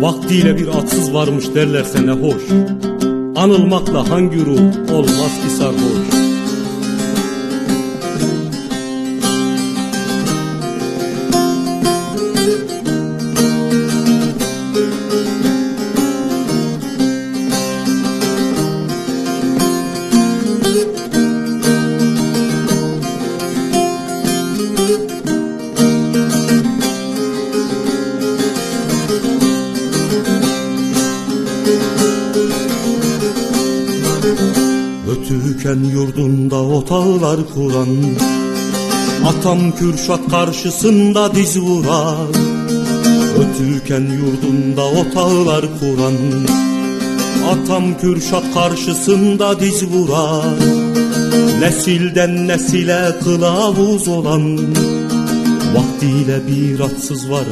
Vaktiyle bir atsız varmış derlerse ne hoş. Anılmakla hangi ruh olmaz ki sarhoş Ötüken yurdunda otağlar kuran Atam Kürşat karşısında diz vuran. Ötüken yurdunda otağlar kuran Atam Kürşat karşısında diz vuran. Nesilden nesile kılavuz olan Vaktiyle bir atsız var